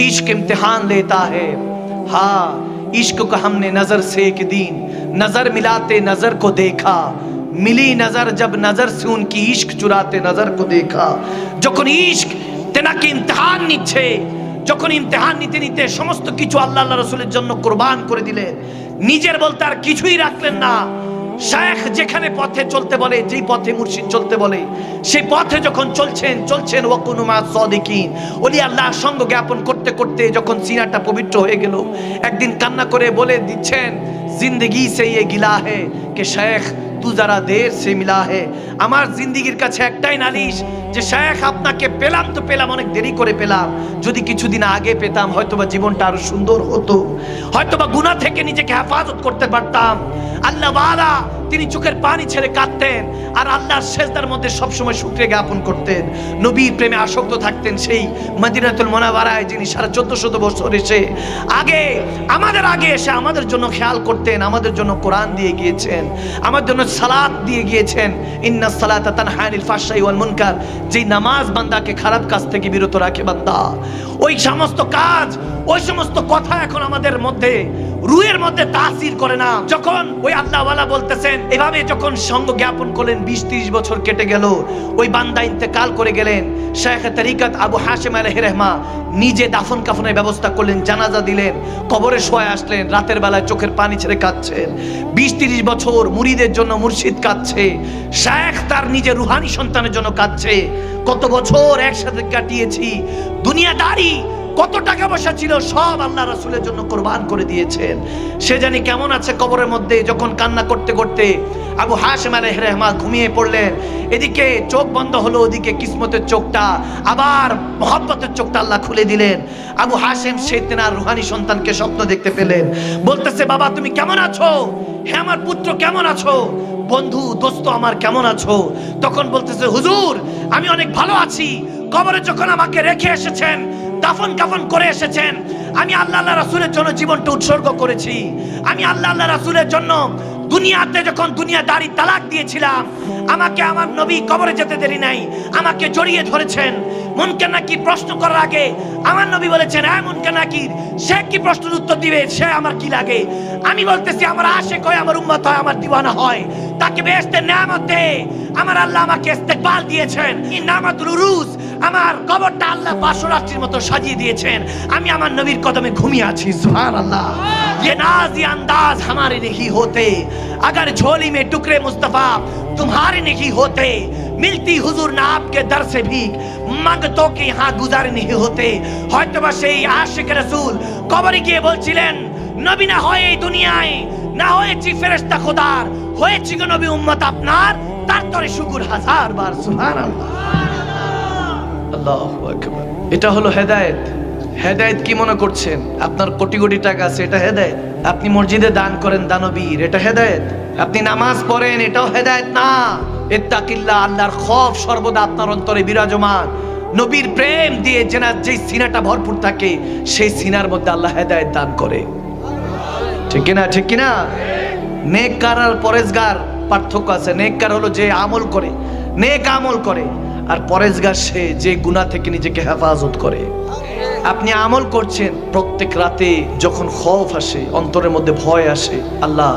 इश्क इम्तिहान लेता है हाँ इश्क को हमने नजर से एक दिन नजर मिलाते नजर को देखा मिली नजर जब नजर से उनकी इश्क चुराते नजर को देखा যখন ইশক তেনাকে ইমতিহান নিচ্ছে যখন ইমতিহান নিতে নিতে সমস্ত কিছু আল্লাহ আল্লাহ রসুলের জন্য কোরবান করে দিলেন নিজের বলতে আর কিছুই রাখলেন না শেখ যেখানে পথে চলতে বলে, যেই পথে মুর্শিদ চলতে বলে, সেই পথে যখন চলছেন চলছেন ওয়াকুনুমা সদিকিন। ওলি আল্লাহ সঙ্গ জ্ঞাপন করতে করতে যখন সিনাটা পবিত্র হয়ে গেল, একদিন কান্না করে বলে দিচ্ছেন, জিন্দগি সে ইয়ে গিলা হে কে শেখ তু যারা দের সে মিলা হে। আমার জিন্দিগির কাছে একটাই নালিশ যে শেখ, আপনাকে পেলাম তো পেলাম, অনেক দেরি করে পেলাম। যদি কিছুদিন আগে পেতাম, হয়তোবা জীবনটা আরও সুন্দর হতো। হয়তোবা গুনাহ থেকে নিজেকে হেফাজত করতে পারতাম। আল্লাহ ওয়ালা তিনি চোখের পানি ছেড়ে কাঁদতেন, আর আল্লাহর শেষদার মধ্যে সবসময় শুক্রিয়া জ্ঞাপন করতেন। নবীর প্রেমে আসক্ত থাকতেন সেই মদিনাতুল মোনাবারায় যিনি সাড়ে চোদ্দ শত বছর এসে আগে, আমাদের আগে এসে আমাদের জন্য খেয়াল করতেন, আমাদের জন্য কোরআন দিয়ে গিয়েছেন আমার জন্য সালাত দিয়ে গিয়েছেন। ইন্না সালাতা তানহানিল ফাহশাই ওয়াল মুনকার। যেই নামাজ বান্দাকে খারাপ কাজ থেকে বিরত রাখে বান্দা ওই সমস্ত কাজ ওই সমস্ত কথা এখন আমাদের মধ্যে, রুয়ের মধ্যে তাসির করে না। যখন ওই আল্লাহওয়ালা বলতেছেন, এভাবে যখন সঙ্গ জ্ঞাপন করলেন বিশ ত্রিশ বছর কেটে গেল, ওই বান্দা ইন্তেকাল করে গেলেন, শেখ তরিকত আবু হাশেম আলহ রহমা নিজে দাফন কাফনের ব্যবস্থা করলেন, জানাজা দিলেন, কবরে শোয় আসলেন, রাতের বেলায় চোখের পানি ছেড়ে কাঁদছেন। বিশ তিরিশ বছর মুরিদের জন্য মুর্শিদ কাঁদছে, শেখ তার নিজের রুহানি সন্তানের জন্য কাঁদছে। কত বছর একসাথে কাটিয়েছি, দুনিয়াদারি কত টাকা পয়সা ছিল, সব আল্লাহ রাসুলের জন্য কোরবান করে দিয়েছেন। সে জানি কেমন আছে কবরের মধ্যে, যখন কান্না করতে করতে আবু হাশেম আলহ রহমান ঘুমিয়ে পড়লেন। এদিকে চোখ বন্ধ হলো, ওদিকে কিসমতের চোখটা, আবার মহব্বতের চোখটা আল্লাহ খুলে দিলেন। আবু হাশেম সেই তেনার রুহানি সন্তানকে স্বপ্ন দেখতে পেলেন। বলতেছে, বাবা, তুমি কেমন আছো? হে আমার পুত্র কেমন আছো? বন্ধু, দোস্ত আমার কেমন আছো? তখন বলতেছে, হুজুর, আমি অনেক ভালো আছি। কবরে যখন আমাকে রেখে এসেছেন দাফন কাফন করে এসেছেন। আমি আল্লাহ আল্লাহ রাসুলের জন্য জীবনটা উৎসর্গ করেছি। আমি আল্লাহ আল্লাহ রাসুলের জন্য দুনিয়াতে যখন দুনিয়া দাড়ি তালাক দিয়েছিলাম, আমাকে আমার নবী কবরে যেতে দেরি নাই, আমাকে জড়িয়ে ধরেছেন। মনকে নাকি প্রশ্ন করার আগে আমার নবী বলেছেন হ্যাঁ মনকে নাকি, সে কি প্রশ্নের উত্তর দিবে? সে আমার কি লাগে? আমি বলতেছি, আমার আশে হয়, আমার উম্মত হয়, আমার দিওয়ানা হয়। তাকে বেহেশতের নিয়ামত দে। আমার আল্লাহ আমাকে ইস্তেকবাল দিয়েছেন। এই নামাতুল উরুজ আমার কবরটা আল্লাহ বাসরাত্রির মতো সাজিয়ে দিয়েছেন আমি আমার নবীর কদমে ঘুমিয়ে আছি সুবহান আল্লাহ ये नाज ये अंदाज हमारे नहीं होते अगर झोली में टुकड़े मुस्तफा तुम्हारे नहीं होते मिलती हुजूर ना आपके दर से भी मंगतों के यहाँ गुजारे नहीं होते হয়তো বা সেই আশিক রাসূল কবরে গিয়ে বলছিলেন নবী না হয় এই দুনিয়ায় না হয়েছি ফেরেশতা খোদার হয়েছি গো নবী উম্মত আপনার তার তরে শুকুর হাজার বার সুবহানাল্লাহ এটা হলো হেদায়েত। হেদায়েত কি মনে করছেন? আপনার কোটি কোটি টাকা আছে, এটা হেদায়েত? আপনি মসজিদে দান করেন দানবীর, এটা হেদায়েত? আপনি নামাজ পড়েন, এটাও হেদায়েত না। ইত্তাকিল্লাহ, আল্লাহর খৌফ সর্বদা আপনার অন্তরে বিরাজমান। নবীর প্রেম দিয়ে যেনা যে সিনাটা ভরপুর থাকে, সেই সিনার মধ্যে আল্লাহ হেদায়েত দান করে। ঠিক কিনা ঠিক কিনা? নেককার আর পরেজগার পার্থক্য আছে। নেককার হলো যে আমল করে। নেক আমল করে। আর পরেজগার সে যে গুনাহ থেকে নিজেকে হেফাজত করে। আপনি আমল করছেন প্রত্যেক রাতে যখন খৌফ আসে, অন্তরের মধ্যে ভয় আসে, আল্লাহ,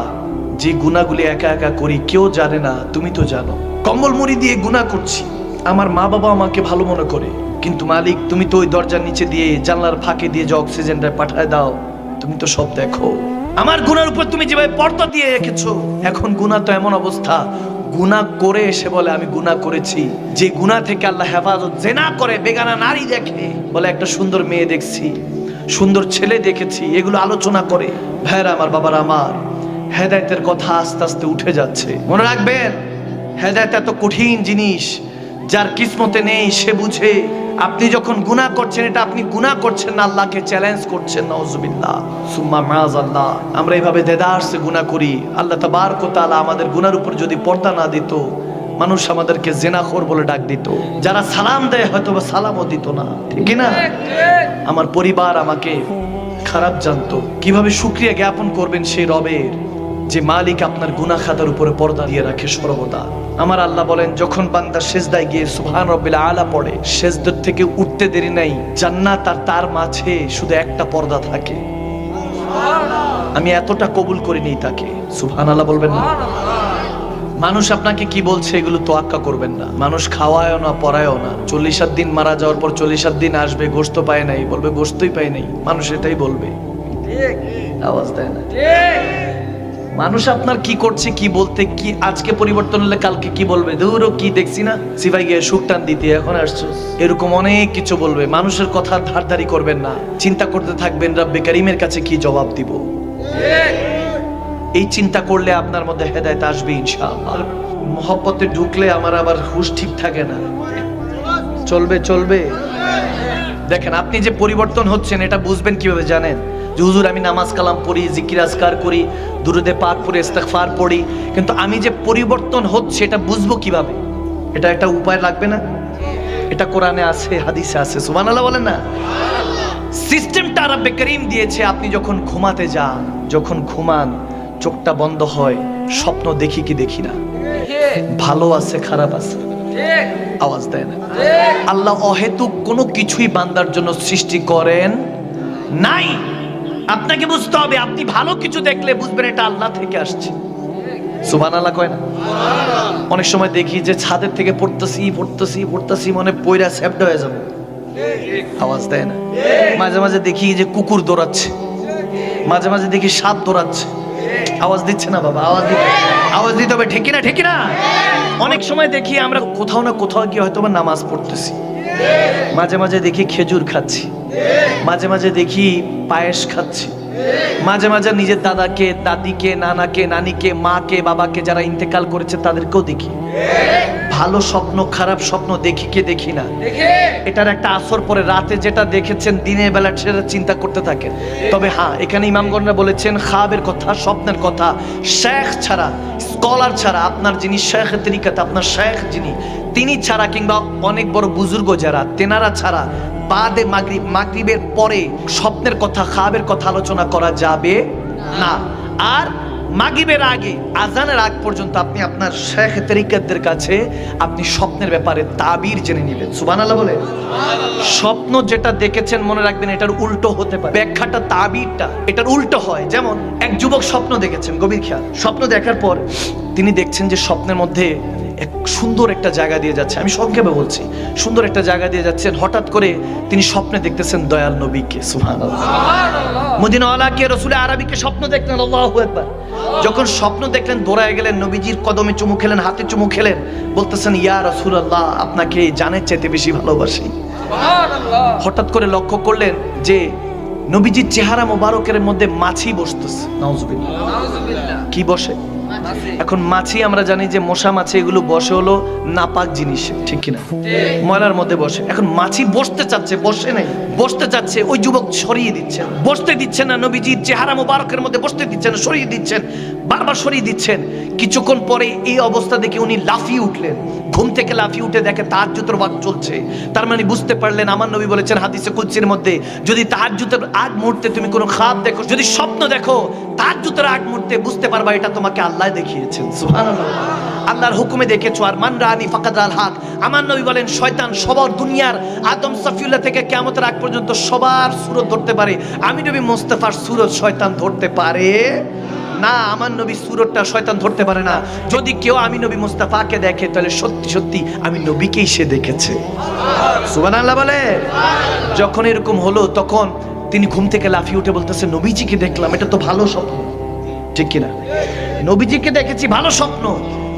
যে গুণাগুলি একা একা করি, কেউ জানে না, তুমি তো জানো। কম্বল মুড়ি দিয়ে গুনাহ করছি। আমার মা বাবা আমাকে ভালো মনে করে, কিন্তু মালিক, তুমি তো ওই দরজার নিচে দিয়ে জানলার ফাঁকে দিয়ে যে অক্সিজেনটা পাঠায় দাও, তুমি তো সব দেখো। আমার গুনার উপর তুমি যেভাবে পর্দা দিয়ে রেখেছো, এখন গুনাহ তো এমন অবস্থা গুনাহ করে এসে বলে, আমি গুণা করেছি। যে গুণা থেকে আল্লাহ হেফাজত, জেনা করে, বেগানা নারী দেখে, বলে, একটা সুন্দর মেয়ে দেখছি, সুন্দর ছেলে দেখেছি, এগুলো আলোচনা করে। ভাইরা আমার বাবার আমার, হেদায়তের কথা আস্তে আস্তে উঠে যাচ্ছে। মনে রাখবেন, হেদায়ত এত কঠিন জিনিস, যার কিসমতে নেই সে বুঝে। আপনি যখন গুনাহ করছেন, এটা আপনি গুনাহ করছেন না, আল্লাহকে চ্যালেঞ্জ করছেন নওজুবিল্লাহ সুম্মা মাজ আল্লাহ আমরা এইভাবে দেদারসে গুনাহ করি। আল্লাহ তাবারক তাআলা আমাদের গুনার উপর যদি পর্দা না দিত, মানুষ আমাদেরকে জেনাখোর বলে ডাক দিত। যারা সালাম দেয় হয়তো বা সালামও দিত না। ঠিক না আমার পরিবার আমাকে খারাপ জানতো। কীভাবে সুক্রিয়া জ্ঞাপন করবেন সেই রবের? যে মালিক আপনার গুনা খাতার উপরে পর্দা দিয়ে রাখে সর্বদা। আমার আল্লাহ বলেন যখন বান্দা সেজদায় গিয়ে সুবহান রব্বিল আলা পড়ে সেজদার থেকে উঠতে দেরি নাই জান্নাত আর তার মাঝে শুধু একটা পর্দা থাকে। আমি এতটা কবুল করিনি তাকে। সুবহান আল্লাহ বলবেন না। মানুষ আপনাকে কি বলছে এগুলো তোয়াক্কা করবেন না। মানুষ খাওয়ায়ও না পড়ায়ও না। চল্লিশ সাত দিন মারা যাওয়ার পর চল্লিশ সাত দিন আসবে গোস্ত পায় নাই বলবে গোস্তই পায় নাই। মানুষ এটাই বলবে। আওয়াজ দেয় না। মানুষ আপনার কি করছে, কি বলতে, কি আজকে পরিবর্তন হলে কালকে কি বলবে? দূরও কি দেখছি না? সিপাই গিয়ে সুখ টান দিতে এখন আসছো। এরকম অনেক কিছু বলবে। মানুষের কথা ধারধারি করবেন না। চিন্তা করতে থাকবেন, রাব্বে কারিমের কাছে কি জবাব দিব? এই চিন্তা করলে আপনার মধ্যে হেদায়ত আসবে ইনশাআল্লাহ। মহব্বতে ঢুকলে আমার আবার হুশ ঠিক থাকে না। চলবে চলবে। দেখেন, আপনি যে পরিবর্তন হচ্ছেন, এটা বুঝবেন কীভাবে জানেন? যে হুজুর, আমি নামাজ কালাম পড়ি, জিকির আজকার করি, দুরুদে পাক পড়ি, ইস্তেগফার পড়ি, কিন্তু আমি যে পরিবর্তন হচ্ছে এটা বুঝব কীভাবে? এটা একটা উপায় লাগবে না? এটা কোরআনে আছে, হাদিসে আছে, সুবহানাল্লাহ বলেন না? সিস্টেমটা রাব্বে করিম দিয়েছে, আপনি যখন ঘুমাতে যান, যখন ঘুমান, চোখটা বন্ধ হয়, স্বপ্ন দেখি কি দেখি না? ভালো আছে, খারাপ আছে? আওয়াজ দেয় না। আল্লাহ অহেতুক কোনো কিছুই বান্দার জন্য সৃষ্টি করেন নাই। আপনাকে বুঝতে হবে আপনি ভালো কিছু দেখলে বুঝবেন এটা আল্লাহ থেকে আসছে। সুবান আল্লাহ কয় না? অনেক সময় দেখি যে ছাদের থেকে পড়তেছি পড়তেছি পড়তেছি মনে পয়রা স্যাপটা হয়ে যাবে। আওয়াজ দেয় না? মাঝে মাঝে দেখি যে কুকুর দৌড়াচ্ছে। মাঝে মাঝে দেখি সাপ দৌড়াচ্ছে। আওয়াজ দিচ্ছে না বাবা আওয়াজ দিতে আওয়াজ দিতে হবে ঠিক না ঠিক না। অনেক সময় দেখি আমরা কোথাও না কোথাও গিয়ে হয়তো নামাজ পড়তেছি। মাঝে মাঝে দেখি খেজুর খাচ্ছি। মাঝে মাঝে দেখি পায়েস খাচ্ছি। মাঝে মাঝে নিজের দাদাকে, দাদিকে, নানাকে, নানিকে, মাকে, বাবাকে যারা ইন্তেকাল করেছে তাদেরকেও দেখি। ভালো স্বপ্ন, খারাপ স্বপ্ন দেখি কে দেখি না। এটার একটা আসর পরে রাতে যেটা দেখেছেন দিনের বেলা সেটা চিন্তা করতে থাকেন। তবে হ্যাঁ এখানে ইমামগণরা বলেছেন, খাবের কথা, স্বপ্নের কথা, শেখ ছাড়া, স্কলার ছাড়া আপনার যিনি শেখ তরিকাতে, আপনার শেখ যিনি, তিনি ছাড়া কিংবা অনেক বড় বুজুর্গ যারা, তেনারা ছাড়া বাদে মাগরিব মাগরিবের পরে স্বপ্নের কথা খাবের কথা আলোচনা করা যাবে না। আর মাগিবের আগে আজানের আগ পর্যন্ত আপনি আপনার শেখ তরিকাতদের কাছে আপনি স্বপ্নের ব্যাপারে তাবির জেনে নেবেন। সুবহানাল্লাহ বলে? স্বপ্ন যেটা দেখেছেন মনে রাখবেন এটার উল্টো হতে পারে। ব্যাখ্যাটা তাবিরটা এটার উল্টো হয়। যেমন এক যুবক স্বপ্ন দেখেছেন গভীর খেয়াল। স্বপ্ন দেখার পর তিনি দেখছেন যে স্বপ্নের মধ্যে এক সুন্দর একটা জায়গা দিয়ে যাচ্ছে। আমি সংক্ষেপে বলছি সুন্দর একটা জায়গা দিয়ে যাচ্ছেন। হঠাৎ করে তিনি স্বপ্নে দেখতেছেন দয়াল নবীকে সুবহানাল্লাহ। মদিনাওয়ালাকে রসুল আরবিকে স্বপ্ন দেখলেন আল্লাহু একবার যখন স্বপ্ন দেখলেন দৌড়ায় গেলেন নবীজির কদমে চুমু খেলেন হাতে চুমু খেলেন বলতেছেন ইয়া রসুল আল্লাহ আপনাকে জানের চাইতে বেশি ভালোবাসি। হঠাৎ করে লক্ষ্য করলেন যে নবীজির চেহারা মোবারকের মধ্যে মাছি বসতেছে। কি বসে? এখন মাছি আমরা জানি যে মশা মাছি এগুলো বসে হলো নাপাক জিনিস ঠিক কিনা? ময়লার মধ্যে বসে। এখন মাছি বসতে চাচ্ছে বসে নাই বসতে চাচ্ছে ওই যুবক সরিয়ে দিচ্ছেন। বসতে দিচ্ছেন না নবীজির চেহারা মোবারকের মধ্যে বসতে দিচ্ছেন সরিয়ে দিচ্ছেন বারবার সরিয়ে দিচ্ছেন। কিছুক্ষণ পরে এই অবস্থা দেখে উনি লাফিয়ে উঠলেন। ঘুম থেকে লাফিয়ে উঠে দেখে তার জুতোর বাদ চলছে। তার মানে বুঝতে পারলেন আমার নবী বলেছেন হাদিসে কুচ্ছির মধ্যে যদি তার জুতোর আগ মুহূর্তে তুমি কোনো খাপ দেখো যদি স্বপ্ন দেখো তার জুতোর আগ মুহূর্তে বুঝতে পারবা এটা তোমাকে আল্লাহ দেখিয়েছেন, সুবহানাল্লাহ। আল্লাহর হুকুমে দেখেছ, আর মান রানি ফাকাদ আল হক। আমার নবী বলেন, শয়তান সবার দুনিয়ার আদম সাফিউল্লাহ থেকে কিয়ামতের আগ পর্যন্ত সবার সুরত ধরতে পারে। আমি নবী মোস্তফার সুরত শয়তান ধরতে পারে না। আমার নবী সুরতটা শয়তান ধরতে পারে না। যদি কেউ আমি নবী মুস্তাফাকে দেখে, তাহলে সত্যি সত্যি আমি নবীকেই সে দেখেছে। সুবহানাল্লাহ বলে? যখন এরকম হলো, তখন তিনি ঘুম থেকে লাফিয়ে উঠে বলতেছে, নবীজিকে দেখলাম, এটা তো ভালো স্বপ্ন। ঠিক কিনা? নবীজিকে দেখেছি ভালো স্বপ্ন।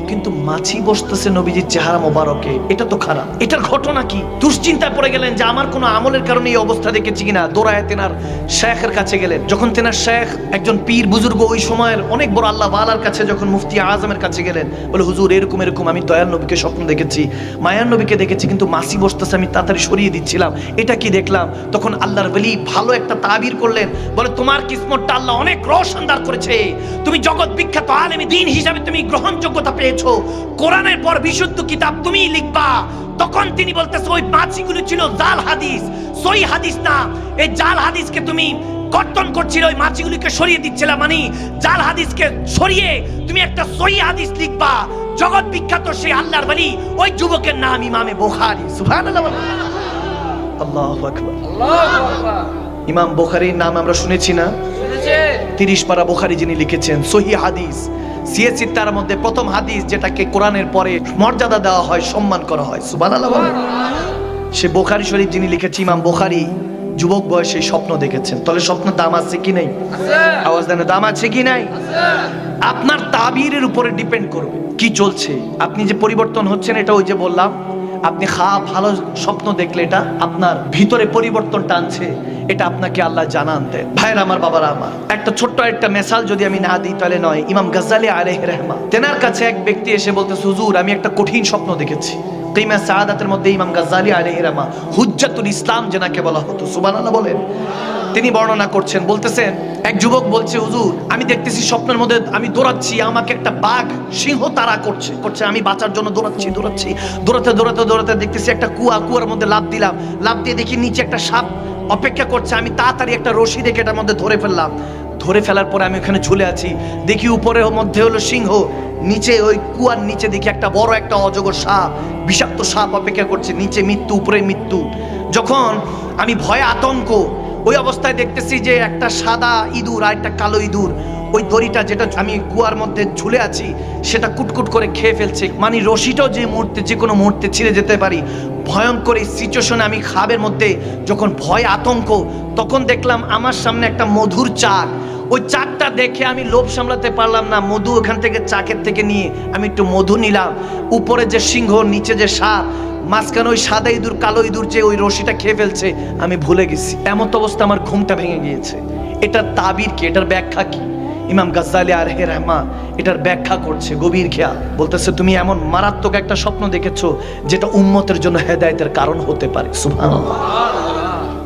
কিন্তু মাছি বসতেছে নবীজির চেহারা মোবারকে। এটা তো খারাপ। এটার ঘটনা কি? দুশ্চিন্তায় পড়ে গেলেন যে আমার কোনো আমলের কারণে এই অবস্থা দেখেছি কিনা? দৌড়ায় তেনার শেখের কাছে গেলেন। যখন তেনার শেখ একজন পীর বুজুর্গ ওই সময়ের অনেক বড় আল্লাহ ওয়ালার কাছে যখন মুফতি আজমের কাছে গেলেন, বলে, হুজুর, এরকম এরকম, আমি দয়াল নবীকে স্বপ্ন দেখেছি। মায়ার নবীকে দেখেছি, কিন্তু মাসি বসতেছে, আমি তাড়াতাড়ি সরিয়ে দিচ্ছিলাম। এটা কি দেখলাম? তখন আল্লাহর বলি ভালো একটা তাবির করলেন। বলে, তোমার কিসমতটা আল্লাহ অনেক রোশনদার করেছে। তুমি জগৎ বিখ্যাত আলেমী দিন হিসাবে তুমি গ্রহণযোগ্যতা পেয়েছ কোরআনের পর বিশুদ্ধ কিতাব তুমিই লিখবা। তখন তিনি বলতেছে ওই মাছিগুলো ছিল জাল হাদিস সই হাদিস না। এই জাল হাদিসকে তুমি কর্তন করছিল ওই মাছিগুলিকে সরিয়ে দিচ্ছিল মানে জাল হাদিসকে সরিয়ে তুমি একটা সহি হাদিস লিখবা। জগৎ বিখ্যাত সেই আল্লাহর বাড়ি ওই যুবকের নাম ইমামে বোখারি। সুবহানাল্লাহ। আল্লাহু আকবার। ইমাম বোখারির নাম আমরা শুনেছি না? তিরিশ পারা বোখারি যিনি লিখেছেন সহি হাদিস। সিএসি তার মধ্যে প্রথম হাদিস যেটাকে কোরআনের পরে মর্যাদা দেওয়া হয়, সম্মান করা হয়। সুবান সে বোখারি শরীফ যিনি লিখেছে, ইমাম বোখারি যুবক বয়সে স্বপ্ন দেখেছেন। তাহলে স্বপ্ন দাম আছে কি নাই? আওয়াজ দেন, দাম আছে কি নাই? আপনার তাবিরের উপরে ডিপেন্ড করবে। কি চলছে? আপনি যে পরিবর্তন হচ্ছেন, এটা ওই যে বললাম আপনি খা, ভালো স্বপ্ন দেখলে এটা আপনার ভিতরে পরিবর্তন টানছে, এটা আপনাকে আল্লাহ জানান দেয় ভাইয়ের আমার, বাবার আমার, একটা ছোট্ট একটা মেসাল যদি আমি না দিই তাহলে নয়। ইমাম গাজ্জালি আলাইহ রহমা, তেনার কাছে এক ব্যক্তি এসে বলতে হুজুর, আমি একটা কঠিন স্বপ্ন দেখেছি। কিমা সাদাতের মধ্যে ইমাম গাজ্জালি আলাইহ রহমা, হুজ্জাতুল ইসলাম যেনাকে বলা হতো। সুবহানাল্লাহ বলেন। তিনি বর্ণনা করছেন, বলতেছেন, এক যুবক বলছে, হুজুর, আমি দেখতেছি স্বপ্নের মধ্যে আমি দৌড়াচ্ছি, আমাকে একটা বাঘ সিংহ তারা করছে করছে, আমি বাঁচার জন্য দৌড়াচ্ছি দৌড়াচ্ছি, দৌড়াতে দৌড়াতে দৌড়াতে দেখতেছি একটা কুয়া, কুয়ার মধ্যে লাভ দিলাম লাভ দিয়ে দেখি নিচে একটা সাপ অপেক্ষা করছে, আমি তাড়াতাড়ি একটা রশি দেখে এটার মধ্যে ধরে ফেললাম, ধরে ফেলার পরে আমি ওখানে ঝুলে আছি, দেখি উপরের মধ্যে হলো সিংহ, নিচে ওই কুয়ার নিচে দেখি একটা বড় একটা অজগর সাপ, বিষাক্ত সাপ অপেক্ষা করছে, নিচে মৃত্যু, উপরে মৃত্যু, যখন আমি ভয়ে আতঙ্ক ওই অবস্থায় দেখতেছি যে একটা সাদা ইঁদুর আর একটা কালো ইঁদুর। ওই দড়িটা যেটা আমি কুয়ার মধ্যে ঝুলে আছি, সেটা কুটকুট করে খেয়ে ফেলছে। মানে রশিটাও যে মুহূর্তে, যে কোনো মুহূর্তে ছিঁড়ে যেতে পারি। ভয়ঙ্কর এই সিচুয়েশনে আমি খাবের মধ্যে যখন ভয়, আতঙ্ক, তখন দেখলাম আমার সামনে একটা মধুর চাক ওই চাকটা দেখে আমি লোভ সামলাতে পারলাম না। মধু ওখান থেকে চাকের থেকে নিয়ে আমি একটু মধু নিলাম। উপরে যে সিংহ, নিচে যে সাপ, মাঝখানে ওই সাদা ইঁদুর, কালো ইঁদুর যে ওই রশিটা খেয়ে ফেলছে, আমি ভুলে গেছি। এমন তো অবস্থা আমার ঘুমটা ভেঙে গিয়েছে। এটার তাবির কি? এটার ব্যাখ্যা কি? ইমাম গাজ্জালি আর হে রহমা এটার ব্যাখ্যা করছে, গভীর খেয়াল। বলতেছে, তুমি এমন মারাত্মক একটা স্বপ্ন দেখেছ, যেটা উম্মতের জন্য হেদায়েতের কারণ হতে পারে। সুবহানাল্লাহ।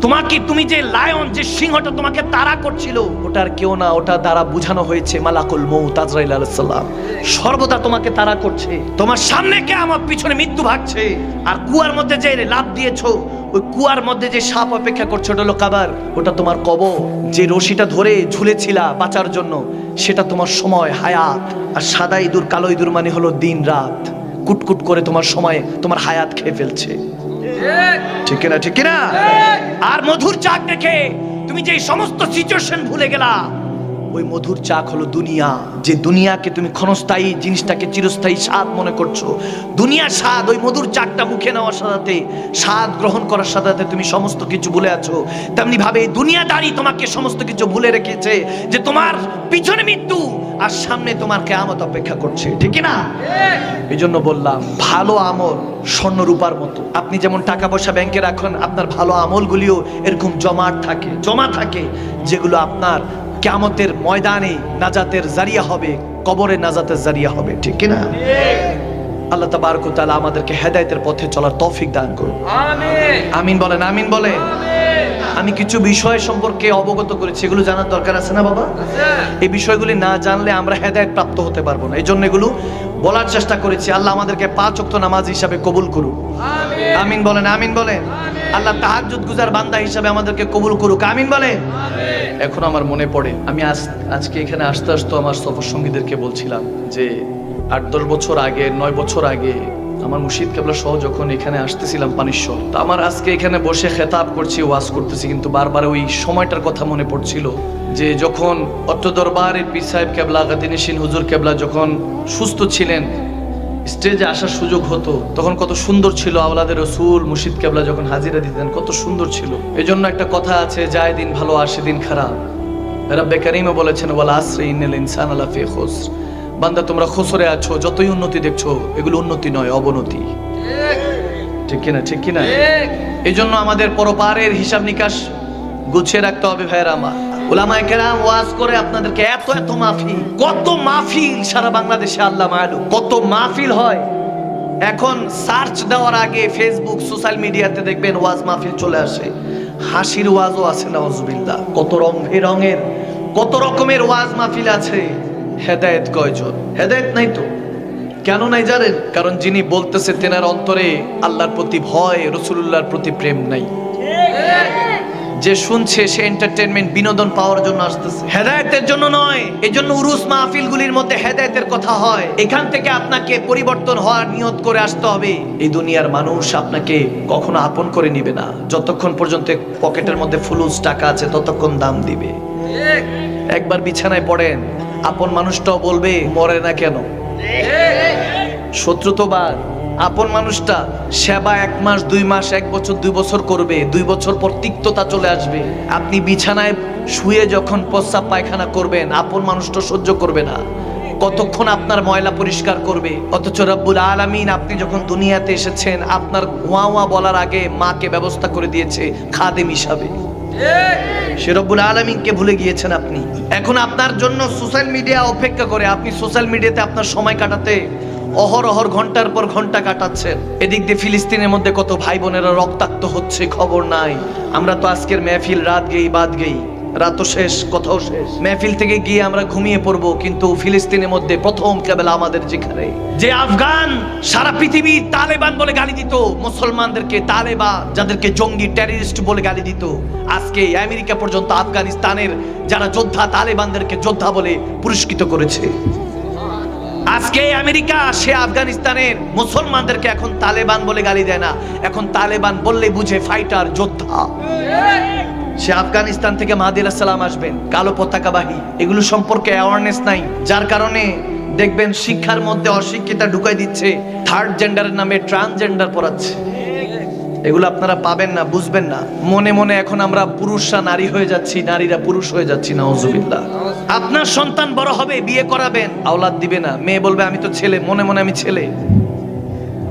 তোমাকে, তুমি যে লায়ন যে সিংহটা তোমাকে তারা করছিল, ওটার কেউ না, ওটা দ্বারা বোঝানো হয়েছে, মালাকুল মৌত আজরাইল আলাইহিস সালাম। সর্বদা তোমাকে তাড়া করছে। তোমার সামনে কে আমার পিছনে মৃত্যু ভাগছে? আর কুয়ার মধ্যে যে লাভ দিয়েছ, ওই কুয়ার মধ্যে যে সাপ অপেক্ষা করছে, ওটা হলো কাবার। ওটা তোমার কব যে রশিটা ধরে ঝুলেছিলা বাঁচার জন্য, সেটা তোমার সময়, হায়াত। আর সাদা ইঁদুর, কালো ইঁদুর মানে হলো দিন রাত। কুটকুট করে তোমার সময়, তোমার হায়াত খেয়ে ফেলছে। ঠিক কিনা ঠিক কিনা? আর মধুর চাক দেখে তুমি যে সমস্ত সিচুয়েশন ভুলে গেলা ওই মধুর চাক হলো দুনিয়া। যে দুনিয়াকে তুমি ক্ষণস্থায়ী জিনিসটাকে চিরস্থায়ী স্বাদ মনে করছ, দুনিয়ার স্বাদ ওই মধুর চাকটা মুখে নেওয়ার সাথে স্বাদ গ্রহণ করার সাথে তুমি সমস্ত কিছু ভুলে আছো। তেমনি ভাবে এই দুনিয়াদারি তোমাকে সমস্ত কিছু ভুলে রেখেছে যে তোমার পিছনে মৃত্যু আর সামনে তোমার কেয়ামত অপেক্ষা করছে, ঠিক না? এই জন্য বললাম, ভালো আমল স্বর্ণ রূপার মতো। আপনি যেমন টাকা পয়সা ব্যাংকে রাখেন, আপনার ভালো আমলগুলিও এরকম জমাট থাকে, জমা থাকে, যেগুলো আপনার কেয়ামতের ময়দানে নাজাতের জারিয়া হবে কবরে নাজাতের জারিয়া হবে ঠিক কিনা? আল্লাহ তাবারক ওয়া তাআলা আমাদেরকে হেদায়েতের পথে চলার তৌফিক দান করুন। আমিন। বলেন আমিন বলে। আমি কিছু বিষয় সম্পর্কে অবগত করেছি এগুলো জানার দরকার আছে না বাবা? এই বিষয়গুলি না জানলে আমরা হেদায়েত প্রাপ্ত হতে পারব না। এই জন্য এগুলো বলার চেষ্টা করেছি আল্লাহ আমাদেরকে পাঁচ অক্ত নামাজ হিসাবে কবুল করুক। আমিন। বলেন আমিন বলেন। আল্লাহ তাহাজুদ গুজার বান্দা হিসাবে আমাদেরকে কবুল করুক আমিন বলে এখন আমার মনে পড়ে আমি আজ আজকে এখানে আসতে আসতে আমার সফর সঙ্গীদেরকে বলছিলাম যে আট দশ বছর আগে নয় বছর আগে আমার মুর্শিদ কেবলা সহ যখন এখানে আসতেছিলাম পানিশ্বর তো আমার আজকে এখানে বসে খেতাব করছি, ওয়াজ করতেছি, কিন্তু বারবার ওই সময়টার কথা মনে পড়ছিল যে যখন অত্র দরবারের পীর সাহেব কেবলা গাদিনিসিন হুজুর কেবলা যখন সুস্থ ছিলেন, স্টেজে আসার সুযোগ হতো, তখন কত সুন্দর ছিল আওলাদের রসুল মুর্শিদ কেবলা যখন হাজিরা দিতেন, কত সুন্দর ছিল। এই জন্য একটা কথা আছে, যায় দিন ভালো, আসে দিন খারাপ। রাব্বে কারিমও বলেছেন, ওয়াল আসরি ইন্নাল ইনসান আলা ফি খুসর। বান্দা, তোমরা খুসরে আছো, যতই উন্নতি দেখছ, এগুলো উন্নতি নয়, অবনতি। ঠিক কিনা ঠিক কিনা? এই জন্য আমাদের পরপারের হিসাব নিকাশ গুছিয়ে রাখতে হবে, ভাইয়ের আমার। ওলামায়ে কেরাম ওয়াজ করে আপনাদেরকে এত এত মাহফিল, কত মাহফিল সারা বাংলাদেশে আল্লাহ মায়ালু কত মাহফিল হয়। এখন সার্চ দেওয়ার আগে ফেসবুক, সোশ্যাল মিডিয়াতে দেখবেন ওয়াজ মাহফিল চলে আসে। হাসির ওয়াজও আছে নওয়াজবিল্লাহ কত রং বেরঙের কত রকমের ওয়াজ মাহফিল আছে। হেদায়েত কয়জন? হেদায়েত নাই তো। কেন নাই জানেন? কারণ যিনি বলতেছে তেনার অন্তরে আল্লাহর প্রতি ভয় রসুল্লাহর প্রতি প্রেম নাই। যে শুনছে সে এন্টারটেনমেন্ট বিনোদন পাওয়ার জন্য আসতেছে। হেদায়েতের জন্য নয় এই জন্য উরুস মাহফিলগুলির মধ্যে হেদায়েতের কথা হয়। এখান থেকে আপনাকে পরিবর্তন হওয়ার নিয়ত করে আসতে হবে। এই দুনিয়ার মানুষ আপনাকে কখনো আপন করে নিবে না। যতক্ষণ পর্যন্ত পকেটের মধ্যে ফুলুস টাকা আছে, ততক্ষণ দাম দিবে। একবার বিছানায় পড়েন আপন মানুষটাও বলবে, মরে না কেন? শত্রু তো বাদ আপন মানুষটা সেবা এক মাস, দুই মাস, এক বছর, দুই বছর করবে। দুই বছর পর তিক্ততা চলে আসবে। আপনি বিছানায় শুয়ে যখন প্রস্রাব পায়খানা করবেন, আপন মানুষটা সহ্য করবে না। কতক্ষণ আপনার ময়লা পরিষ্কার করবে? অথচ রব্বুল আলামিন আপনি যখন দুনিয়াতে এসেছেন, আপনার ওয়া ওয়া বলার আগে মাকে ব্যবস্থা করে দিয়েছে খাদেম হিসাবে। সে আলমিনকে ভুলে গিয়েছেন আপনি। এখন আপনার জন্য সোশ্যাল মিডিয়া অপেক্ষা করে আপনি সোশ্যাল মিডিয়াতে আপনার সময় কাটাতে অহরহর ঘণ্টার পর ঘণ্টা কাটাচ্ছেন। এদিক দিয়ে ফিলিস্তিনের মধ্যে কত ভাই বোনেরা রক্তাক্ত হচ্ছে খবর নাই। আমরা তো আজকের মেহফিল রাত গেই বাদ গেই। রাতও শেষ, কথাও শেষ। মেহফিল থেকে গিয়ে আমরা ঘুমিয়ে পড়ব, কিন্তু ফিলিস্তিনের মধ্যে প্রথম কেবল আমাদের যেখানে। যে আফগান সারা পৃথিবী তালেবান বলে গালি দিত, মুসলমানদেরকে তালেবা যাদেরকে জঙ্গি টেররিস্ট বলে গালি দিত। আজকে আমেরিকা পর্যন্ত আফগানিস্তানের যারা যোদ্ধা, তালেবানদেরকে যোদ্ধা বলে পুরস্কৃত করেছে। আজকে আমেরিকা, সে আফগানিস্তানের মুসলমানদেরকে এখন তালেবান বলে গালি দেয় না। এখন তালেবান বললে বুঝে ফাইটার যোদ্ধা। সে আফগানিস্তান থেকে মাহাদির সালাম আসবেন, কালো পতাকাবাহী। এগুলো সম্পর্কে অ্যাওয়ারনেস নাই, যার কারণে দেখবেন শিক্ষার মধ্যে অশিক্ষিতা ঢুকাই দিচ্ছে থার্ড জেন্ডারের নামে ট্রান্সজেন্ডার পড়াচ্ছে। এগুলো আপনারা পাবেন না, বুঝবেন না। মনে মনে এখন আমরা পুরুষরা নারী হয়ে যাচ্ছি, নারীরা পুরুষ হয়ে যাচ্ছি না আপনার সন্তান বড় হবে, বিয়ে করাবেন, আওলাদ দিবে না। মেয়ে বলবে, আমি তো ছেলে। মনে মনে, আমি ছেলে।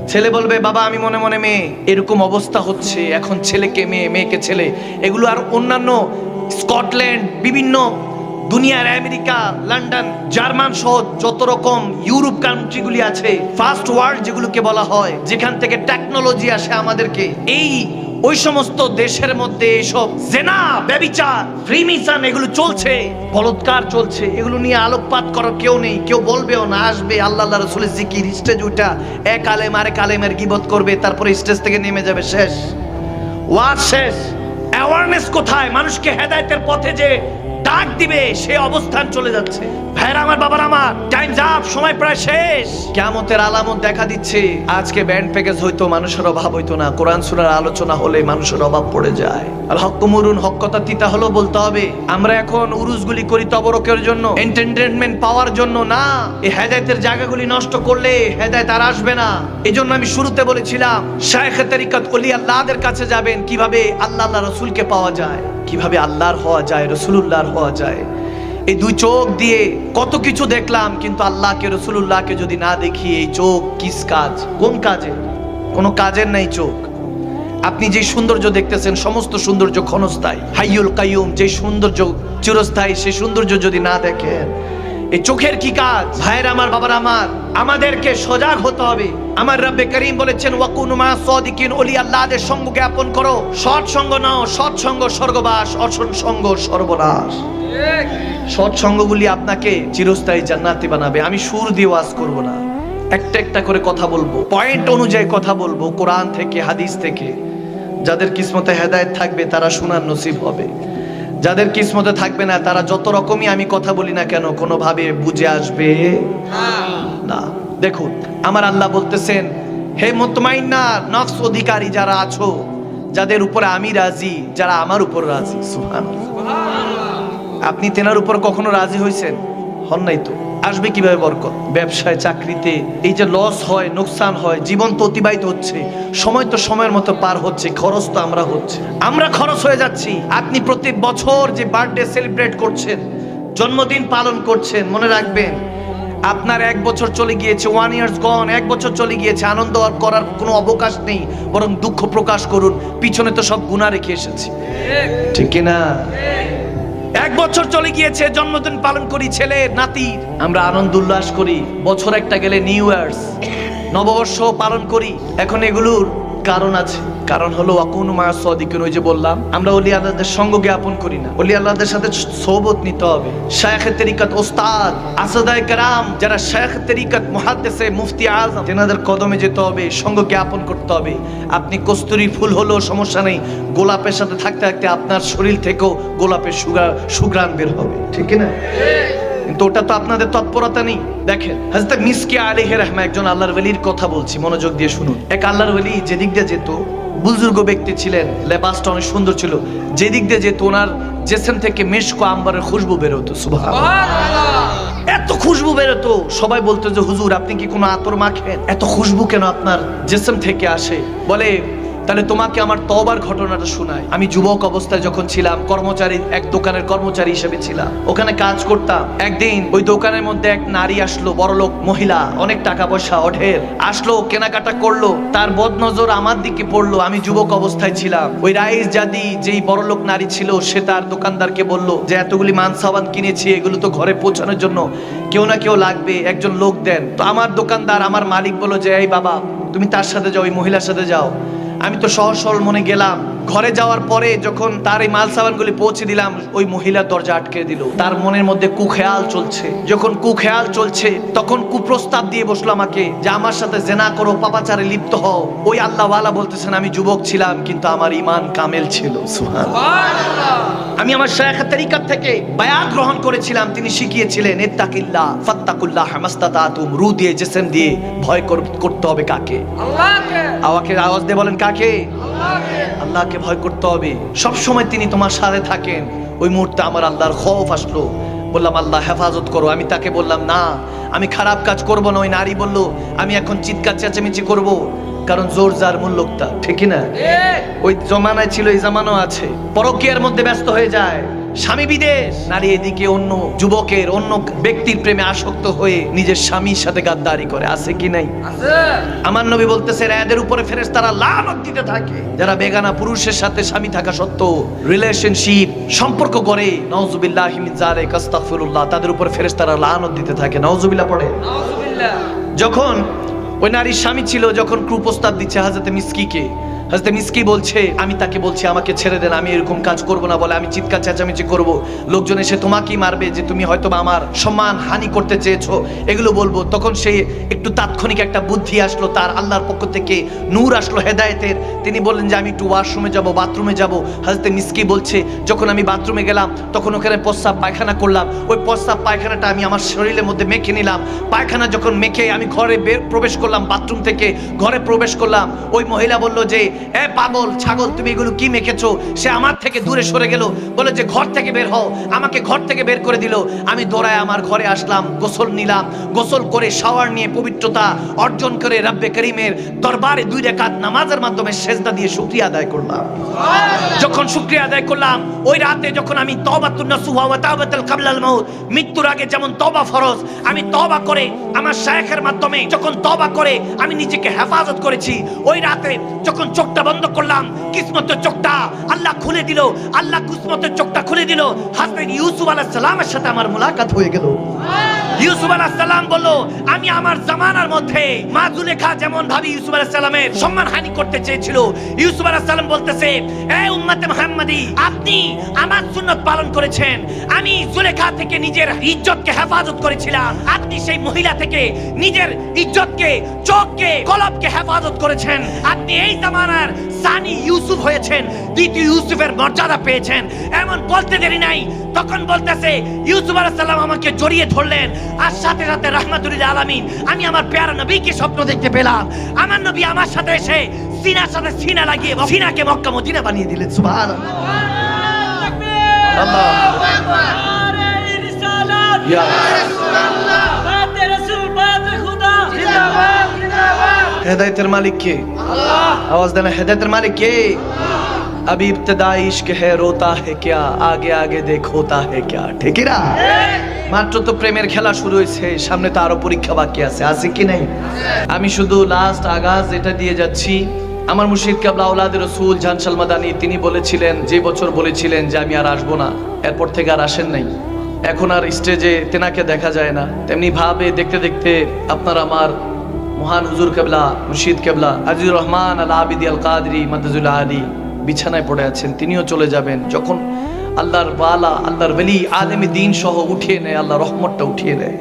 ছেলে বলবে, বাবা, আমি মনে মনে মেয়ে। এরকম অবস্থা হচ্ছে। এখন ছেলেকে মেয়ে, মেয়েকে ছেলে। এগুলো আর অন্যান্য স্কটল্যান্ড, বিভিন্ন দুনিয়ার আমেরিকা, লন্ডন, জার্মান সহ যত রকম ইউরোপ কান্ট্রিগুলি আছে, ফার্স্ট ওয়ার্ল্ড যেগুলোকে বলা হয়, যেখান থেকে টেকনোলজি আসে আমাদেরকে, এই ওই সমস্ত দেশের মধ্যে এইসব জেনা, ব্যবিচার ফ্রিমিশন এগুলো চলছে, বলৎকার চলছে। এগুলো নিয়ে আলোকপাত করার কেউ নেই, কেউ বলবেও না, আসবে আল্লাহ আল্লাহ রসুলের জিকির, স্টেজ ওইটা। এক আলেম আরেক আলেমের গিবত করবে, তারপরে স্টেজ থেকে নেমে যাবে, শেষ। ওয়াজ শেষ। অ্যাওয়ারনেস কোথায়? মানুষকে হেদায়তের পথে যে ডাক দিবে, সে অবস্থান চলে যাচ্ছে। ভাইরা আমার বাবার, আমার টাইম আপ সময় প্রায় শেষ। কেমতের আলামত দেখা দিচ্ছে। আজকে ব্যান্ড প্যাকেজ হইতো, মানুষের অভাব হইতো না। কোরআন সুরার আলোচনা হলে মানুষের অভাব পড়ে যায়। আর তিতা হলো বলতে হবে, আমরা এখন উরুসগুলি করি তবরকের জন্য এন্টারটেনমেন্ট পাওয়ার জন্য না। এই হেদায়েতের জায়গাগুলি নষ্ট করলে হেদায়েত আর আসবে না। এই জন্য আমি শুরুতে বলেছিলাম, শায়েখ তরিকত অলি আল্লাহদের কাছে যাবেন, কীভাবে আল্লাহ আল্লাহ রসুলকে পাওয়া যায়, কীভাবে আল্লাহর হওয়া যায়, রসুলুল্লাহর হওয়া যায়। এই দুই চোখ দিয়ে কত কিছু দেখলাম, কিন্তু আল্লাহকে রসুল্লাহকে যদি না দেখি, এই চোখ কিস কাজ? কোন কাজে? কোনো কাজের নাই চোখ। আপনি যে সৌন্দর্য দেখতেছেন, সমস্ত সৌন্দর্য ক্ষণস্থায়ী। হাইয়ুল কাইয়ুম, যে সৌন্দর্য চিরস্থায়ী সেই সৌন্দর্য যদি না দেখেন এই চোখের কি কাজ? ভাইয়ের আমার, বাবার আমার, আমাদেরকে সজাগ হতে হবে। আমার রব্বে করিম বলেছেন, ওয়াকুন মা সদিকিন, ওলি আল্লাহদের সঙ্গ জ্ঞাপন করো। সৎ সঙ্গ নাও, সৎ সঙ্গ স্বর্গবাস, অসৎ সঙ্গ সর্বনাশ। সৎ সঙ্গগুলি আপনাকে চিরস্থায়ী জান্নাতি বানাবে। আমি সুর দিয়ে ওয়াজ করব না। একটা একটা করে কথা বলব। পয়েন্ট অনুযায়ী কথা বলব, কোরআন থেকে, হাদিস থেকে। যাদের কিসমতে হেদায়েত থাকবে, তারা শোনার নসিব হবে। যাদের কিসমতে থাকবে না তারা যত রকমই আমি কথা বলি না কেন কোনোভাবে বুঝে আসবে? না। দেখুন আমার আল্লাহ বলতেছেন হে মুতমাইন্না নফস অধিকারী যারা আছো যাদের উপরে আমি রাজি যারা আমার উপর রাজি। সুহান আপনি তেনার উপর কখনো রাজি হয়েছেন হন নাই তো। আসবে কীভাবে বরকত? ব্যবসায়, চাকরিতে, এই যে লস হয়, নোকসান হয়, জীবন তো অতিবাহিত হচ্ছে, সময় তো সময়ের মতো পার হচ্ছে, খরচ তো আমরা হচ্ছে। আমরা খরচ হয়ে যাচ্ছি। আপনি প্রতি বছর যে বার্থডে সেলিব্রেট করছেন, জন্মদিন পালন করছেন, মনে রাখবেন, আপনার এক বছর চলে গিয়েছে ওয়ান ইয়ার্স গন এক বছর চলে গিয়েছে, আনন্দ আর করার কোনো অবকাশ নেই, বরং দুঃখ প্রকাশ করুন, পিছনে তো সব গুণা রেখে এসেছি। ঠিক কিনা? এক বছর চলে গিয়েছে, জন্মদিন পালন করি ছেলে, নাতি। আমরা আনন্দ উল্লাস করি, বছর একটা গেলে নিউ ইয়ার্স নববর্ষ পালন করি। এখন এগুলোর কারণ আছে। কারণ হলো অকুন মা সদিকিন, ওই যে বললাম, আমরা অলি আল্লাহদের সঙ্গ জ্ঞাপন করি না। অলি আল্লাহদের সাথে সোবত নিতে হবে। শেখ তরিকত ওস্তাদ, আসাদায় কারাম, যারা শেখ তেরিকাত মুহাদ্দেসে মুফতি আজম তেনাদের কদমে যেতে হবে, সঙ্গ জ্ঞাপন করতে হবে। আপনি কস্তুরি ফুল হলেও সমস্যা নেই, গোলাপের সাথে থাকতে থাকতে আপনার শরীর থেকেও গোলাপের সুগা সুগ্রাণ বের হবে। ঠিক না কিন্তু ওটা তো আপনাদের তৎপরতা নেই। দেখেন হাজরত মিসকে আলিহ রহমা একজন আল্লাহর ওলির কথা বলছি মনোযোগ দিয়ে শুনুন। এক আল্লাহর ওলি যেদিক দিয়ে যেত বুজুর্গ ব্যক্তি ছিলেন লেবাসটা অনেক সুন্দর ছিল। যেদিক দিয়ে যেত ওনার জেসেম থেকে মেশকো আম্বারের খুশবু বেরোতো সুবাহ এত খুশবু বেরোতো সবাই বলতো যে হুজুর আপনি কি কোনো আতর মাখেন? এত খুশবু কেন আপনার জেসম থেকে আসে? বলে তাহলে তোমাকে আমার তবার ঘটনাটা শোনায় আমি যুবক অবস্থায় যখন ছিলাম, কর্মচারী, এক দোকানের কর্মচারী হিসেবে ছিলাম। ওখানে কাজ করতাম। একদিন ওই দোকানের মধ্যে এক নারী আসলো, বড়লোক, মহিলা। অনেক টাকা পয়সা, অঢের। আসলো, কেনাকাটা করল। তার বদনজর আমার দিকে পড়ল। আমি যুবক অবস্থায় ছিলাম। ওই রাইস জাদি, যেই বড়লোক নারী ছিল, সে তার দোকানদারকে বলল, যে এতগুলি মান সাবান কিনেছি, এগুলো তো ঘরে পৌঁছানোর জন্য কেউ না কেউ লাগবে, একজন লোক দেন। তো আমার দোকানদার, আমার মালিক বলল, যে, এই বাবা, তুমি তার সাথে যাও, ওই মহিলার সাথে যাও। আমি তো সহজ সরল মনে গেলাম। ঘরে যাওয়ার পরে যখন তার এই মাল সাবানগুলি পৌঁছে দিলাম ওই মহিলার দরজা আটকে দিল। তার মনের মধ্যে কুখেয়াল চলছে। যখন কুখেয়াল চলছে তখন কুপ্রস্তাব দিয়ে বসল আমাকে যে আমার সাথে জেনা করো পাপাচারে লিপ্ত হও। ওই আল্লাহওয়ালা বলতেছেন আমি যুবক ছিলাম কিন্তু আমার ইমান কামেল ছিল। আমি আমার শেখ তরিকার থেকে বায়াত গ্রহণ করেছিলাম। তিনি শিখিয়েছিলেন ইত্তাকিল্লাহ ফাত্তাকুল্লাহ মাস্তাতাতুম। রু দিয়ে জিসম দিয়ে ভয় কর- করতে হবে কাকে? আওয়াকে আওয়াজ দিয়ে বলেন কাকে? আল্লাহকে ভয় করতে হবে। সব সময় তিনি তোমার সাথে থাকেন। ওই মুহূর্তে আমার আল্লাহর খৌফ আসলো। বললাম আল্লাহ হেফাজত করো। আমি তাকে বললাম না আমি খারাপ কাজ করব না। ওই নারী বলল আমি এখন চিৎকার চেঁচামেচি করব কারণ জোর যার মূল লোকটা ঠিক। না ওই জমানায় ছিল এই জামানো আছে। পরকিয়ার মধ্যে ব্যস্ত হয়ে যায়। স্বামী বিদেশ নারী এদিকে অন্য যুবকের অন্য ব্যক্তির প্রেমে আসক্ত হয়ে নিজের স্বামীর সাথে গাদ্দারি করে আছে কি নাই? আমার নবী বলতেছে এদের উপরে ফেরেস তারা লানত দিতে থাকে। যারা বেগানা পুরুষের সাথে স্বামী থাকা সত্ত্বেও রিলেশনশিপ সম্পর্ক করে নওজুবিল্লাহ হিমিজারে কাস্তাগফিরুল্লাহ তাদের উপরে ফেরেস তারা লানত দিতে থাকে। নওজুবিল্লাহ পড়ে। যখন ওই নারীর স্বামী ছিল যখন কুপ্রস্তাব দিচ্ছে হাজরতে মিসকিকে হাজরতে মিসকি বলছে, আমি তাকে বলছি, আমাকে ছেড়ে দেন, আমি এরকম কাজ করব না বলে, আমি চিৎকার চেঁচামেচি করব। লোকজন এসে তোমাকেই মারবে যে তুমি হয়তো আমার সম্মান, হানি করতে চেয়েছো। এগুলো বলব। তখন সে একটু তাৎক্ষণিক একটা বুদ্ধি আসলো, তার আল্লাহর পক্ষ থেকে নূর আসলো হেদায়েতের। তিনি বললেন যে, আমি একটু ওয়াশরুমে যাব, বাথরুমে যাব। হাজরতে মিসকি বলছে, যখন আমি বাথরুমে গেলাম, তখন ওখানে প্রস্রাব পায়খানা করলাম। ওই প্রস্রাব পায়খানাটা আমি আমার শরীরের মধ্যে মেখে নিলাম। পায়খানা যখন মেখে আমি ঘরে বের, প্রবেশ করলাম বাথরুম থেকে, ঘরে প্রবেশ করলাম। ওই মহিলা বলল যে এ পাগল, ছাগল, তুমি এগুলো কি মেখেছো? সে আমার থেকে দূরে সরে গেল। বলে যে, ঘর থেকে বের হও। আমাকে ঘর থেকে বের করে দিল। আমি দৌড়ায় আমার ঘরে আসলাম, গোসল নিলাম, গোসল করে শাওয়ার নিয়ে পবিত্রতা অর্জন করে রাব্বে করিমের দরবারে দুই রেখাত নামাজের মাধ্যমে সেজদা দিয়ে শুকরিয়া আদায় করলাম। যখন শুকরিয়া আদায় করলাম, ওই রাতে যখন আমি তওবাতুন নাসুহা ওয়া তাওবাতুল কাবলাল মাউত, মৃত্যুর আগে যেমন তবা ফরজ, আমি তবা করে আমার শায়েখের মাধ্যমে যখন তবা করে আমি নিজেকে হেফাজত করেছি, ওই রাতে যখন চোখটা বন্ধ করলাম। কিসমতের চোখটা আল্লাহ খুলে দিল। আল্লাহ কিসমতের চোখটা খুলে দিল। হাসবেন ইউসুফ আলাইহিস সালামের সাথে আমার মোলাকাত হয়ে গেল। ইউসুফ আলাইহিস সালাম বলল, আমি আমার জামানার মধ্যে মা জুলেখা যেমন ভাবি ইউসুফ আলাইহিস সালামের সম্মান হানি করতে চেয়েছিল। ইউসুফ আলাইহিস সালাম বলতেছে এই উম্মতে মুহাম্মাদি, আপনি আমার সুন্নাত পালন করেছেন। আমি জুলেখা থেকে নিজের ইজ্জতকে হেফাজত করেছিলাম। আপনি সেই মহিলা থেকে নিজের ইজ্জতকে, চোখকে, কলবকে হেফাজত করেছেন। আপনি এই জামানার সানি ইউসুফ হয়েছেন, দ্বিতীয় ইউসুফের মর্যাদা পেয়েছেন। এমন বলতে দেরি নাই। তখন বলতেছে, ইউসুফ আলাইহিস সালাম আমাকে জড়িয়ে ধরলেন আর সাথে সাথে রহমাতুল আলামিন আমি আমার প্যারা নবীকে স্বপ্ন দেখতে পেলাম। আমার নবী আমার সাথে এসে সিনার সাথে সিনা লাগিয়ে সিনাকে মক্কা মদিনা বানিয়ে দিলেন। সুবহান হেদায়তের মালিক কে? আওয়াজ দেন হেদায়তের মালিক কে? আল্লাহ अभी इब्तदाई इश्क है रोता है क्या आगे आगे देख होता है क्या ঠিক না মাত্র তো প্রেমের খেলা শুরু হয়েছে সামনে তো আরো পরীক্ষা বাকি আছে আছে কি নাই আমি শুধু লাস্ট আগাজ এটা দিয়ে যাচ্ছি আমার মুর্শিদ কাবলা আউলাদের রসুল জানসাল মাদানি তিনি বলেছিলেন যে বছর বলেছিলেন যে আমি আর আসবো না এরপর থেকে আর আসেন নাই এখন আর স্টেজে তেনাকে দেখা যায় না তেমনি ভাবে দেখতে দেখতে আপনার আমার মহান হুজুর কেবলা মুর্শিদ কেবলা আজিজুর রহমান আল আবিদি আল কাদরি মাদাজুল আলী বিছানায় পড়ে আছেন তিনিও চলে যাবেন। যখন আল্লাহর বালা আল্লাহর বেলি আলেমী দিন সহ উঠিয়ে নেয় আল্লাহ রহমতটা উঠিয়ে নেয়।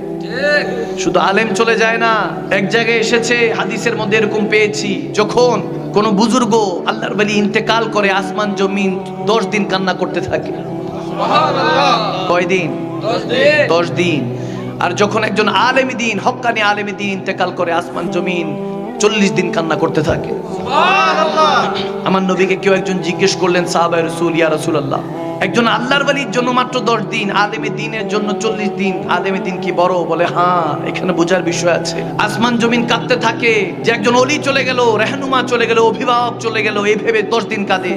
শুধু আলেম চলে যায় না এক জায়গায় এসেছে হাদিসের মধ্যে এরকম পেয়েছি যখন কোন বুজুর্গ আল্লাহর বেলি ইন্তেকাল করে আসমান জমিন দশ দিন কান্না করতে থাকে। কয়দিন দশ দিন। আর যখন একজন আলেমী দিন হক্কানি আলেমী দিন ইন্তেকাল করে আসমান জমিন চল্লিশ দিন কান্না করতে থাকে। আমার নবীকে কেউ একজন জিজ্ঞেস করলেন সাহাবাই রসুল ইয়া রসুল আল্লাহ একজন আল্লাহর বালির জন্য মাত্র দশ দিন আলেমে দিনের জন্য চল্লিশ দিন আলেমে দিন কি বড়? বলে হ্যাঁ এখানে বোঝার বিষয় আছে। আসমান জমিন কাঁদতে থাকে যে একজন অলি চলে গেল রেহনুমা চলে গেল অভিভাবক চলে গেল এই ভেবে দশ দিন কাঁদে।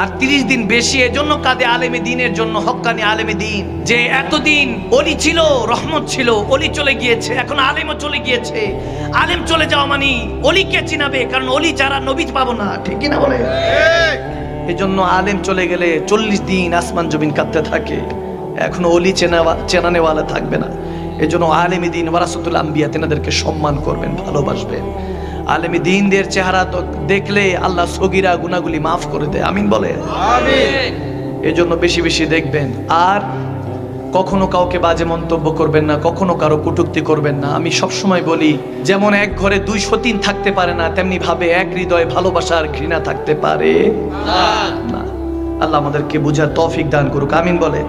আর তিরিশ দিন বেশি, এজন্য কাঁদে আলেমে দিনের জন্য হক্কানি আলেমে দিন। যে এতদিন অলি ছিল, রহমত ছিল, অলি চলে গিয়েছে, এখন আলেমও চলে গিয়েছে। আলেম চলে যাওয়া মানে অলিকে চিনাবে, কারণ অলি যারা নবী পাবো না, ঠিক না বলে? এজন্য আলেম চলে গেলে চল্লিশ দিন আসমান জমিন কাঁদতে থাকে। এখনও অলি চেনা চেনানেওয়ালা থাকবে না। এজন্য আলেমী দিন, ওয়ারাসতুল আম্বিয়া তেনাদেরকে সম্মান করবেন, ভালোবাসবেন। আলেমী দিনদের চেহারা তো দেখলে আল্লাহ সগিরা গুনাগুলি মাফ করে দেয়। আমিন বলে। এজন্য বেশি বেশি দেখবেন। আর কখনো কাউকে বাজে মন্তব্য করবেন না কখনো কারও কটূক্তি করবেন না। আমি সবসময় বলি যেমন এক ঘরে দুই সতীন থাকতে পারে না তেমনি ভাবে এক হৃদয়ে ভালোবাসার ঘৃণা থাকতে পারে না। আল্লাহ আমাদেরকে বুঝার তৌফিক দান করুক। আমিন বলে।